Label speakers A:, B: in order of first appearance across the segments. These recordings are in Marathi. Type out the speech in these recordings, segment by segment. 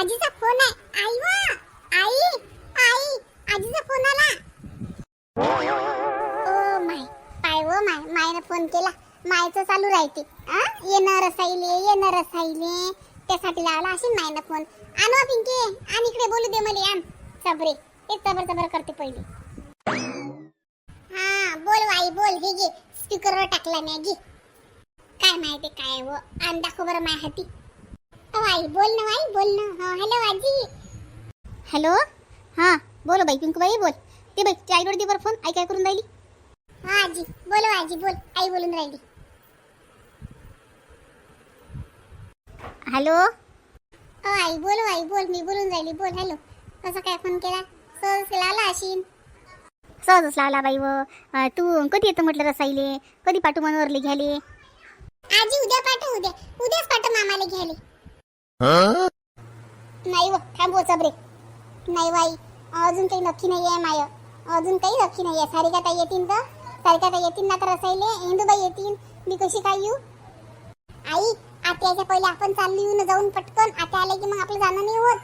A: आजीचा फोन आहे. आई वा आई आई आजीचा फोन आला. ओ माय पाय व माय मायनं फोन केला. मायचं चालू राहते. आ येणं रसाईले येणं रसाईले त्यासाठी लावला अशी मायनं फोन. आणो पिंके आणि इकडे बोलू दे मला आम सबरे एक सबर सबर करते पहिले. हा बोल आई बोल हे घे. स्पीकरवर टाकला नाही घे. काय माहिती काय व? आण दाखव बरं माय हाती अ, आई बोल ना आई बोल ना. हा हॅलो आजी. हॅलो? हा बोलो बाई पिंकूबाई बोल. ते बाई त्या आईवर दे बरं फोन. आई काय करून राहिली? हा आजी बोलो आजी बोल. आई बोलून राहिली. हॅलो? अ, आई बोलो आई बोल. मी बोलून राहिली. बोल हॅलो. कसं काय फोन केला? सहज लावला अशीन. सहजच लावला बाई व. अ, तू कधी येतं म्हटलं रसाईले? कधी पाठवू मनोरले घ्याले? आजी उद्या पाठव उद्या. उद्याच पाठव मामाला घ्यायला. नाही हो, व थांबव चबरे हो, नाही बाई अजून काही नक्की नाही आहे माय. अजून काही नक्की नाही आहे. सारिका ताई येतील तर? सारिका ताई येतील ना तर रसायले? इंदूबाई येतील. मी कशी काय येऊ? आई आत्याच्या पहिले आपण चालली येऊन जाऊन पटकन. आत्या आले की मग आपलं जाणं नाही होत.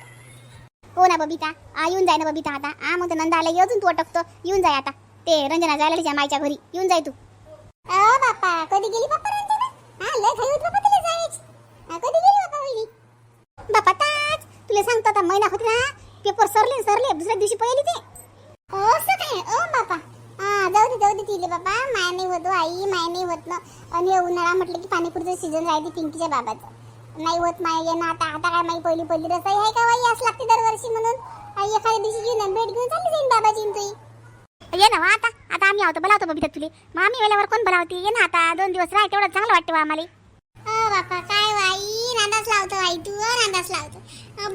A: हो ना बबिता आ येऊन जाय ना बबिता आता. आ मग नंदा आले की अजून तू अटकतो. येऊन जाय आता. ते रंजना जायला तिच्या मायच्या घरी. येऊन जाय तू. अ बापा कधी गेली बापा रंजना? हा लय खाई होत बापा तिला जायची हा, कधी गेली बापा पहिली बापा ताच तुला सांगतो आता महिना होती ना पेपर सरले सरले दुसऱ्या दिवशी पहिली ते. असं काय ओ बापा. हा जाऊ दे जाऊ दे तिले बापा. माय नाही होत आई माय नाही होत ना. आणि हे उन्हाळा म्हटलं की पाणीपुरीचं सीझन राहते पिंकीच्या बाबाचं. नाही होत माय ये ना आता आता काय माई पहिली पहिली रसाई आहे का बाई? असं लागते दरवर्षी म्हणून. आई एखाद्या दिवशी घेऊन भेट घेऊन चालली जाईन बाबाची तुई ये ना आता. आता आम्ही आहोत बोलावतो बबिता तुले. मग आम्ही वेळेवर कोण बोलावते? ये ना आता दोन दिवस राहते तेवढं चांगलं वाटते आम्हाला. बापा काय अंदाज लावतो आई तू अ, लावतो.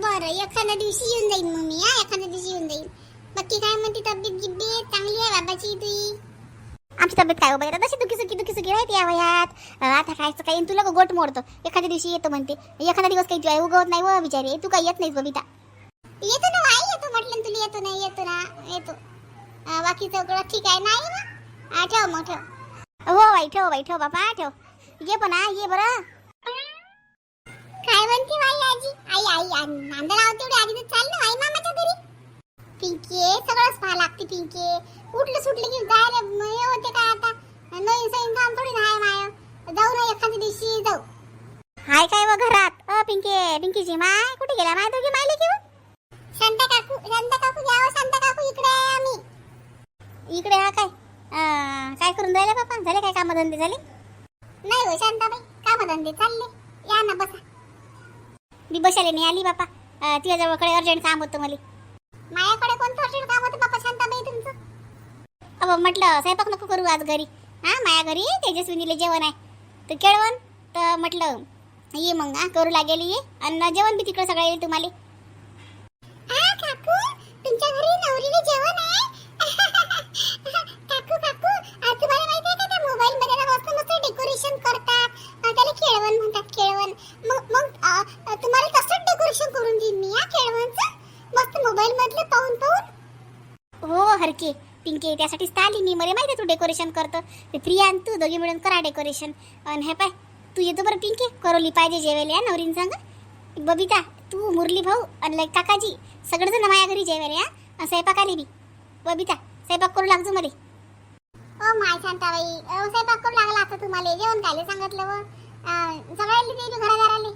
A: बरं एखाद्या दिवशी येऊन जाईन मग मी हा एखाद्या दिवशी येऊन जाईन. बाकी काय म्हणते तब्येत गिब्येत चांगली आहे बाबाची तुई आमची तब्येत काय हो आता तशी दुखी सुखी दुखी सुखी राहते या वयात. आता काय काही तुला गोट मोडतो? एखाद्या दिवशी येतो म्हणते. एखादा दिवस काही तुला उगवत नाही व बिचारे. तू काही येत नाहीस बबिता. येतो ना आई येतो म्हटलं तुला येतो नाही येतो ना येतो. बाकी सगळं ठीक आहे नाही ना ठेव मग ठेव. हो बाई ठेव बाई ठेव बाबा ठेव. ये पण ये बरं. काय म्हणते बाई आजी? आई आई आ- नांदा लावते एवढी आधी तर चाल ना आई मामाच्या घरी. पिंके सगळंच पाहा लागते पिंके उठलं सुटलं की जायला म- हे होते काय आता? नवीन सैन काम थोडी ना आहे माय. जाऊ ना एखाद्या दिवशी जाऊ. हाय काय व घरात? अ पिंके पिंकीची माय कुठे गेला माय दोघी मायले घेऊन शांता काकू शांता काकू यावं शांता काकू इकडे आहे आम्ही. इकडे हा काय? अं, काय करून राहिले बाबा झाले काय कामधंदे झाले? नाही हो शांताबाई कामधंदे चालले. या ना बसा. मी बसायला नाही आली बापा. अं, तुझ्या जवळकडे अर्जंट काम होतं मला. माझ्याकडे कोणतं अर्जंट काम होतं बापा? शांताबाई तुमचं? अहो म्हटलं स्वयंपाक नको करू आज घरी. हा माझ्या घरी तेजस्विनीला जेवण आहे. तर केळवण तर म्हटलं ये मग हा करू लागेल ये. आणि जेवण बी तिकडं सगळं येईल तुम्हाला. त्यासाठीच तर आली मी मला माहिती तू डेकोरेशन करतो. ते प्रिया आणि तू दोघी मिळून करा डेकोरेशन आणि हे पाय तू येतो बरं पिंके करवली पाहिजे जेवायला. या नवरीन सांग बबिता तू मुरली भाऊ आणि लाईक काकाजी सगळेजण माझ्या घरी जेवायला या. आणि स्वयंपाक आली बी बबिता स्वयंपाक करू लागतो मला. ओ माय शांताबाई स्वयंपाक करू लागला आता तुम्हाला. जेवण खायला सांगितलं व सगळ्यांनी घरादाराले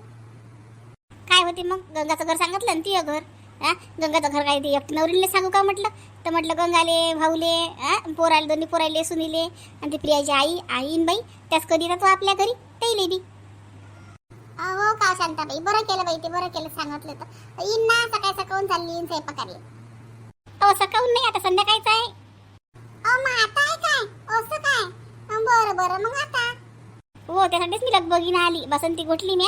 A: काय होते मग? गंगाचं घर सांगितलं ना ती घर? हा? गंगाचं घर काय ते एकटी नवरीला सांगू का म्हटलं? तर म्हटलं गंगाले भाऊले हा? पोराले दोन्ही पोराले सुनीले आणि ते प्रियाची आई आईन बाई त्याच कधी तो आपल्या घरी? त्याईले बी. हो का शांताबाई? बरं केलं बाई ते बरं केलं सांगितलं तर. येईन ना सकाळ सकाळून चालली येईन स्वयंपाकाला. अहो सकाळून नाही आता संध्याकाळचं आहे. अहो मग आता आहे काय? असं काय? बरं बरं मग आता? हो त्यासाठीच मी लगबगीनं आली. बसंती गोठली मी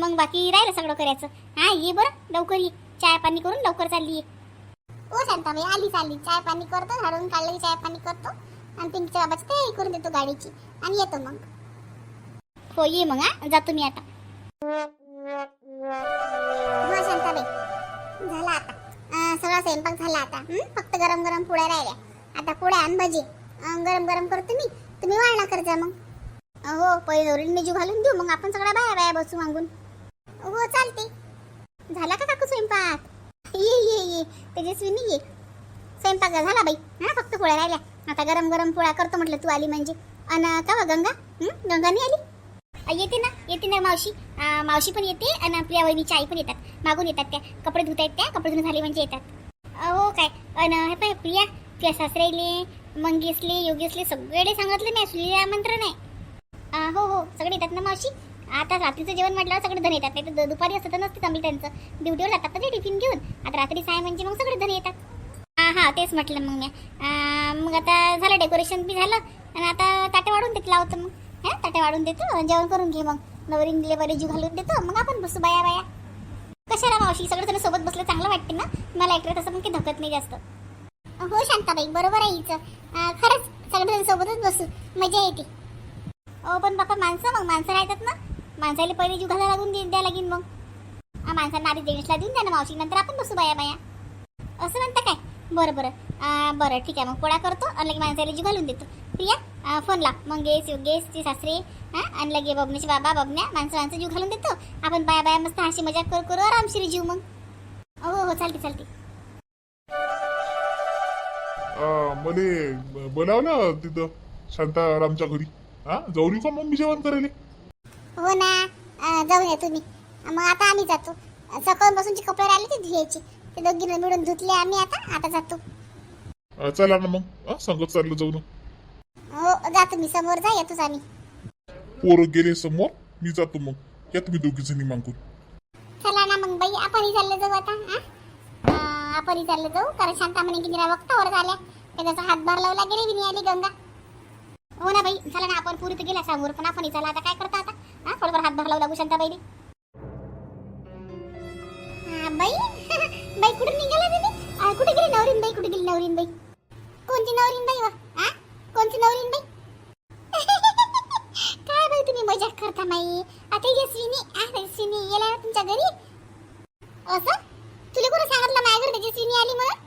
A: मग बाकी राहिलं सगळं करायचं. हा ये बरं लवकर ये. चाय पाणी करून लवकर चालली ये हो शांताबाई आली चालली. चाय पाणी करतो झाडून काढलं की चाय पाणी करतो. आणि पिंकीच्या बाबाची तयारी करून देतो गाडीची. आणि येतो मग. हो ये मग हा. जातो मी आता. हो शांताबाई झाला आता. अं, सगळा स्वयंपाक झाला आता. हं? फक्त गरम गरम पोळ्या राहिल्या. आता पोळ्या आणि भजी. अं, गरम गरम करतो मी. तुम्ही वाळणा करजा मग. अं, हो पहिले नवरील मेजू घालून देऊ. मग आपण सगळ्या बाया बाया बसू मागून. हो चालते. झाला का काकू स्वयंपाक? ये ये ये. तेजस्वीनी ये. स्वयंपाक झाला बाई. हा फक्त पोळ्या राहिल्या. आता गरम गरम पोळ्या करतो म्हटलं तू आली म्हणजे. अन का वा गंगा? गंगा नाही आली? येते ना येते ना मावशी. मावशी पण येते आणि आपल्या वहिनीची आई पण येतात. मागून येतात त्या. कपडे धुत आहेत त्या कपडे धुणं झाले म्हणजे येतात. हो काय. अन पाय प्रिया प्रिया सासऱ्याले मंगेशले योगेशले सगळे सांगितले मी सुलीला आमंत्रण आहे. हो हो. सगळे येतात ना मावशी? आता रात्रीचं जेवण म्हटल्यावर सगळे धन येतात. नाही तर दुपारी असतं तर नसते चांगली त्यांचं. ड्युटीवर जातात तर ते टिफिन घेऊन. आता रात्री साय म्हणजे मग सगळे धन येतात. हा हा तेच म्हटलं मग मी. मग आता झालं डेकोरेशन बी झालं. आणि आता ताटे वाढून देत लावतो मग. हा ताटे वाढून देतो जेवण करून घे मग. नवरीन दिले बरे जीव घालून देतो. मग आपण बसू बाया बाया. कशाला मावशी? सगळं जण सोबत बसलं चांगलं वाटते ना? मला एकटं तसं पण काही धकत नाही जास्त. हो शांताबाई बरोबर आहे हिचं. खरंच सगळेजण सोबतच बसू. मजा येते. ओ पण बापा माणसं मग. माणसं राहतात ना? माणसाला पहिले जीव घालायला लागून दे- द्या लागेल मग. हा माणसांना आधी जेंट्सला देऊन द्या ना मावशी नंतर आपण बसू बाया बाया. असं म्हणता काय? बरं बरं. बरं ठीक आहे मग. पोळा करतो आणि लगे माणसाला जीव घालून देतो. प्रिया अं, फोन लाव. मंगेश गेस ती सासरे हां आणि लगे बबनीचे बाबा बबन्या माणसं माणसं जीव घालून देतो. आपण बाया बाया मस्त हाशी मजा करू करू आरामशीर जीव मग. हो हो, हो चालते चालते.
B: मले बोलावलं तिथं. शांतारामच्या घरी. हा जाऊन येऊ का मग मी जेवण करायला.
A: हो ना. जाऊन या तुम्ही. मग आता आम्ही जातो. सकाळपासूनचे कपडे राहिले ते धुयायचे. ते दोघींना मिळून धुतले आम्ही आता. आता जातो.
B: अं, चला ना मग. संगत चाललं जाऊ ना.
A: हो जातो मी समोर जा येतोच आम्ही.
B: पोरं गेले समोर मी जातो मग. या तुम्ही दोघी जणी मागून.
A: चला ना मग बाई आपणही चाललं जाऊ आता हा? अं, आपणही चाललं जाऊ. कारण शांता म्हणे की निरा वक्तावर झाल्या. त्याचा हातभार लावला गेले विनी आली गंगा. हो ना बाई चला ना आपण पुरी तर गेला समोर पण आपणही चला आता काय करता आता? हा थोडंफार हात धरला लागू शांताबाईने बाई बाई. बाई कुठे निघाला तुम्ही? कुठे गेली नवरीन बाई? कुठे गेली नवरीन बाई? कोणती नवरीन बाई वा? हा? कोणती नवरीन बाई? काय बाई तुम्ही मजाक करता माई? आता यशविनी आ यशविनी गेल्या तुमच्या घरी? असं? तुला कोणी सांगितलं माझ्या घरी यशविनी आली म्हणून?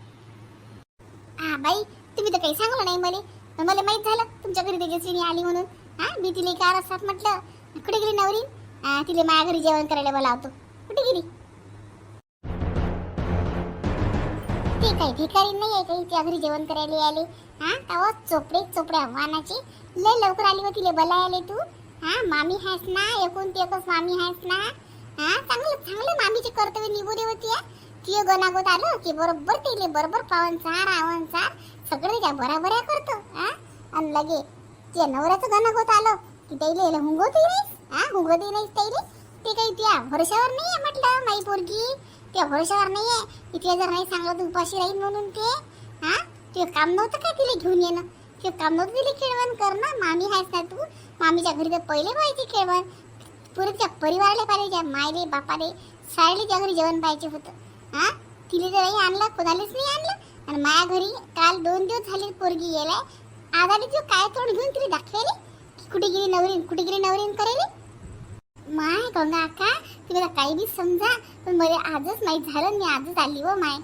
A: हा बाई तुम्ही तर काही सांगलं नाही मला. मला माहीत झालं तुमच्या घरी तेजस्विनी आली म्हणून. हा मी तिला कार असतात म्हटलं कुठे गेली नवरी? तिले तिला माझ्या घरी जेवण करायला बोलावतो. कुठे गेली? ती काही भिकारी नाही आहे काही त्या घरी जेवण करायला आले हा तवा चोपडे चोपडे वानाची. लय लवकर आली व तिले बोलायला तू. हा मामी हायस ना एकूण ती एकच मामी हायस ना. हा चांगलं चांगलं मामीचे कर्तव्य निभू होती तिय गणागोत आलं की बरोबर तिले बरोबर पावनचार आवनचार सगळं त्या बराबऱ्या करतो हा आणि लगे ते नवऱ्याचं गणागोत आलं. की त्याला हुंगवतही नाही हा हुंगवतही नाही तैरी ते काही त्या वर्षावर नाही आहे म्हटलं माई पोरगी. त्या वर्षावर नाही आहे की जर नाही सांगलं तर उपाशी राहील म्हणून ते. हा ते काम नव्हतं काय तिला घेऊन येणं? ते काम नव्हतं तिला खेळवण करणं? मामी आहेस ना तू? मामीच्या घरी तर पहिले पाहिजे खेळवण. पुरे त्या परिवाराला पाहिजे त्या मायले बापाले सायले त्या घरी जेवण पाहिजे होतं. हा तिला जर नाही आणलं कोणालाच नाही आणलं आणि माया घरी काल दोन दिवस झाले पोरगी गेलाय आज तू काय तोंड घेऊन तिला दाखवायले कुठे गेली नवरीन कुठे गेली नवरीन करेली माय गंगा अक्का तुम्ही काही बी समजा पण मला आजच माहीत झालं मी आजच आली व माय.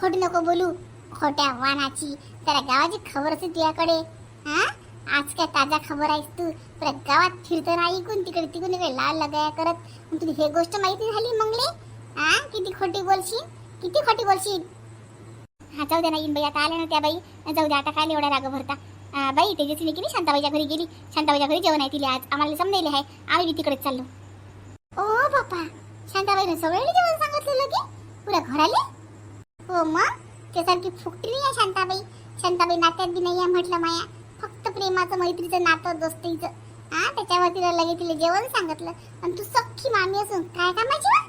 A: खोट नको बोलू. खोट्या वानाची त्याला गावाची खबर असते तुझ्याकडे. हा? आज काय ताजा खबर आहेस तू? पुऱ्या गावात फिरताना ऐकून तिकडे तिकडून इकडे लाल लगाया करत. तुझी तुला हे गोष्ट माहिती झाली मंगले? हा? किती खोटी बोलशील? किती खोटी बोलशील? हा जाऊ दे ना येईन बाई आता आल्या ना त्या बाई. जाऊ द्या आता काय एवढा राग भरता आ, बाई की गेली शांताबाईच्या घरी गेली. शांताबाईच्या घरी जेवण आहे तिला आज. आम्हाला समजायला आहे. आम्ही बी तिकडेच चाललो. ओ बापा. शांताबाईने सगळ्यांनी जेवण सांगितलं लगे? पुऱ्या घराले? हो मग त्यासारखी फुकटी नाही आहे शांताबाई. शांताबाई नात्यात बी नाही आहे म्हटलं माया. फक्त प्रेमाचं मैत्रीचं नातं दोस्तीचं. हा त्याच्यावर तिला लगे तिला जेवण सांगितलं. आणि तू सख्खी मामी असून काय कामाची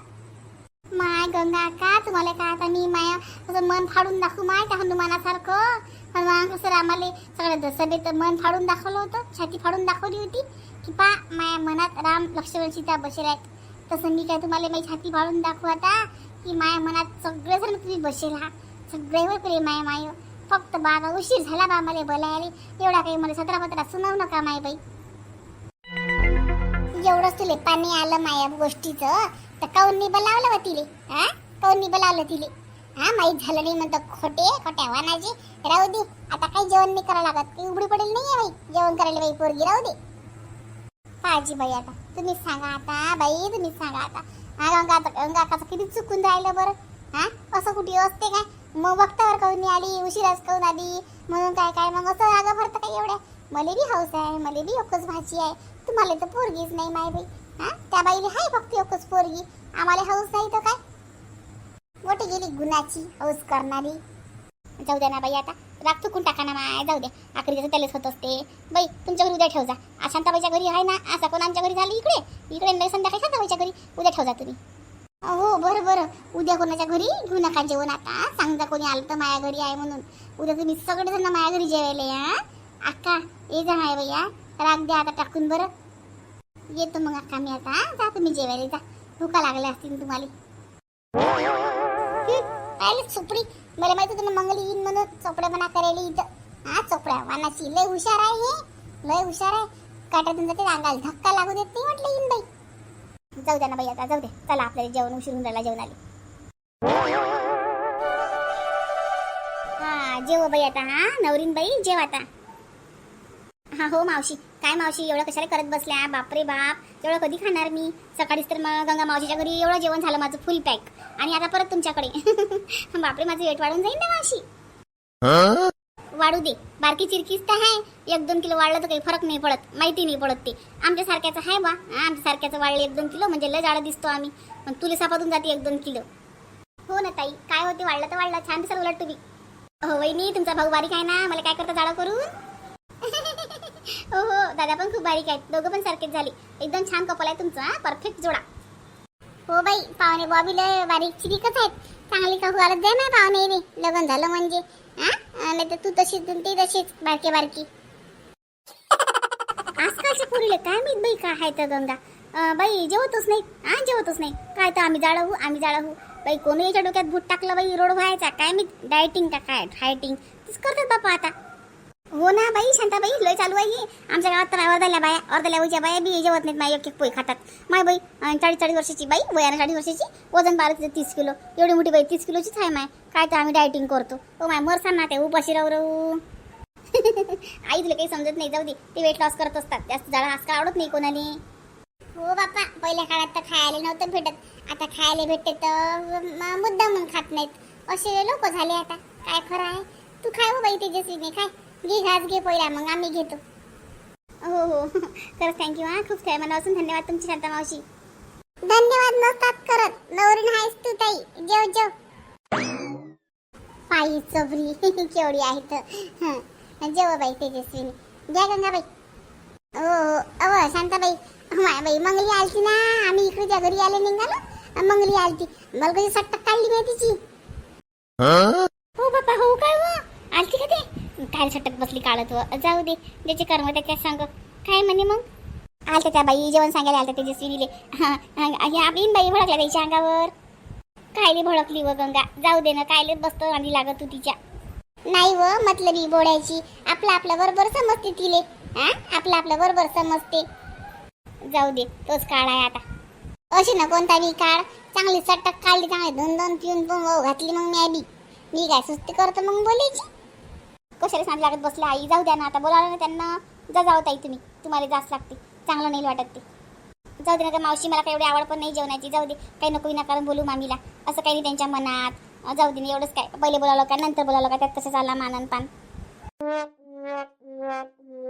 A: माय गंगा का? तुम्हाला का आता मी माय असं मन फाडून दाखवू माय त्या हनुमानासारखं हनुमान कसं आम्हाला सगळ्या सभेत मन फाडून दाखवलं होतं? छाती फाडून दाखवली होती? की पा माया मनात राम लक्ष्मण सीता बसेल आहेत. तसं मी काय तुम्हाला माझी छाती फाडून दाखवू आता? की माया मनात सगळेजण तुम्ही बसेल हा? सगळेवर प्रेम आहे माय. फक्त बाबा उशीर झाला बा मला बोलायला. एवढा काही मला सतरा पत्रा सुनाव नका माय बाई. एवढंच तुले पाणी आलं माया गोष्टीचं. तर काऊन मी बोलावलं बा तिले हा? काऊन मी बोलावलं तिले हा माहीत झालं नाही म्हणतो खोटे खोट्या वानाचे. राहू दे आता काही जेवण नाही करावं लागत? काही उघडी पडेल नाही आहे बाई? जेवण करायला बाई पोरगी राहू दे. काळजी बाई आता तुम्ही सांगा आता बाई तुम्ही सांगा आता. हा गंगा गंगा किती चुकून राहिलं बरं? हा? असं कुठे असते काय? मग वक्तावर काऊन नाही आली? उशिराच काऊन आली? म्हणून काय काय? मग असं रागा भरतं काय एवढ्या? मला बी हौस आहे मले बी एकच भाजी आहे. तुम्हाला तर पोरगीच नाही माय बाई. हा? त्या बाईले हाय फक्त एकच पोरगी. आम्हाला हौस नाही तर काय? मोठी गेली गुणाची हौस करणारी. जाऊ द्या ना बाई आता. राग चुकून टाका ना माय. जाऊ द्या. आखरी जसं त्यालाच होत असते. बाई तुमच्या घरी उद्या ठेव जा. आज घरी आहे ना? असा कोण आमच्या घरी झाली इकडे? इकडे नाही संध्याकाळी शांताबाईच्या घरी. उद्या ठेव जा तुम्ही. हो बरं बरं. उद्या कोणाच्या घरी? घेऊ नका जेवण आता. सांगता कोणी आलं तर माया घरी आहे म्हणून. उद्या तुम्ही सगळेजण माया घरी जेवायला या अक्का ये जा माया बाई राग द्या आता टाकून बरं. येतो मग अक्का मी आता हा. जा तुम्ही जेवायला जा. भुका लागल्या असतील तुम्हाला. पाहिलं चोपडी? मला माहिती होतं ना मंगली येईन म्हणून चोपड्या बना करायला इथं. हा चोपड्या वानाची लय हुशार आहे हे. लय हुशार आहे. काट्यातून जाते अंगाला धक्का लागू देत नाही म्हटलं येईन बाई. जाऊ द्या ना बाई आता जाऊ दे. चला आपल्याला जेवण उशीर होऊन राहिला आले. हा जेव बाई आता हा. नवरीन बाई जेव आता. हा हो मावशी. काय मावशी एवढं कशाला करत बसल्या? बापरे बाप. एवढं कधी खाणार मी? सकाळीच तर मग गंगा मावशीच्या घरी एवढं जेवण झालं माझं फुल पॅक आणि आता परत तुमच्याकडे. बापरे माझं वेट वाढून जाईल ना मावशी. वाढू दे. बारकी चिरकीच तर आहे. एक दोन किलो वाढलं तर काही फरक नाही पडत. माहिती नाही पडत ते. आमच्या सारख्याचं आहे बा. आमच्या सारख्याचं वाढलं एक दोन किलो म्हणजे लय जाडं दिसतो आम्ही. पण तुला सापातून जाते एक दोन किलो. हो ना ताई. काय होते? वाढलं तर वाढलं. छान दिसत उलट तुम्ही हो वहिनी तुमचा भाऊ बारीक आहे ना? मला काय करता जाडं करून? हो हो. दादा पण खूप बारीक आहेत. दोघं पण सारखेच झाले. एकदम छान कपल आहे तुमचं हा. परफेक्ट जोडा. हो बाई. पाहुणे बॉबी लय बारीक चिरिकच आहेत. चांगली का घालत जाय ना पाहुणे रे लग्न झालं म्हणजे. हा? नाही तर तू तशीच ते तशीच. बारके बारकी. आजकालच्या पुरीले काय मी बाई काय आहे तर गंगा बाई जेवतच नाही. हा जेवतच नाही. काय तर आम्ही जाळं हो आम्ही जाळं हो बाई कोणी याच्या डोक्यात भूत टाकलं बाई रोड व्हायचा. काय मी डायटिंग का काय? डायटिंग तेच करतात बापा आता. हो ना बाई शांताबाई लय चालू आहे आमच्या गावात तर अर्ध्याला बाया अर्ध्याला वयच्या बाया बी जेवत नाहीत माय एक एक खातात. माय बाई चाळीस चाळीस वर्षाची बाई वयाने चाळीस वर्षाची वजन बारा ते तीस किलो. एवढी मोठी बाई तीस किलोचीच आहे माय. काय तर आम्ही डायटिंग करतो. ओ माय मरसान ना ते उपाशी राहू राहू. आई तुला काही समजत नाही जाऊ दे. ते वेट लॉस करत असतात. जास्त जाळा आजकाल आवडत नाही कोणाने हो बापा पहिल्या काळात तर खायला नव्हतं भेटत. आता खायला भेटते तर मुद्दा मुद्दाम म्हणून खात नाहीत. असे लोक झाले आता. काय खरं आहे? तू खाय हो बाई तेजस्वीने काय घे घास घे पहिला मग आम्ही घेतो. हो हो. खरंच थँक्यू हा. खूप काय मनापासून धन्यवाद तुमची शांता मावशी. धन्यवाद नसतात करत. नवरीन आहेस तू ताई. जेव जेव. पायी चबरी. केवढी आहे तर हं. जेव बाई तेजस्वीने. घ्या गंगाबाई. हो हो. अव शांताबाई. माय बाई मंगली आलती ना. आम्ही इकडे त्या घरी आले निघालो मंगली आलती. मला कधी सट्टक काढली नाही तिची. हो बापा हो काय हो? आलती का ते? काय सटक बसली काढत व जाऊ दे ज्याचे कर्म त्या काय सांग. काय म्हणे मग? आलत्या त्या बाई जेवण सांगायला आलत्या तेजस्वीनीले हा हा येईन बाई भडकल्या त्याच्या अंगावर. कायले भडकली व गंगा जाऊ दे ना कायले बसतो आणि लागत तू तिच्या. नाही व मतलबी बोडायची आपलं आपलं बरोबर समजते तिले. हा आपलं आपलं बरोबर समजते. जाऊ दे तोच काळ आहे आता. अशी ना कोणता बी काळ चांगली सटक काढली चांगली दोन दोन पिऊन पण घातली मग मी बी मी काय सुस्ती करतो मग बोलायची? कशाला सांग लागत बसल्या आई जाऊ द्या ना आता. बोलावलं ना त्यांना. जा जाऊ ताई तुम्ही. तुम्हाला जास्त लागते. चांगलं नाही वाटत ते. जाऊ दे ना मावशी मला काही एवढी आवड पण नाही जेवणाची. जाऊ दे. काही नको विनाकारण बोलू मामीला. असं काही नाही त्यांच्या मनात. जाऊ दे ना एवढंच काय. पहिले बोलावलं का नंतर बोलावलं का त्यात कसं चालला मानन पान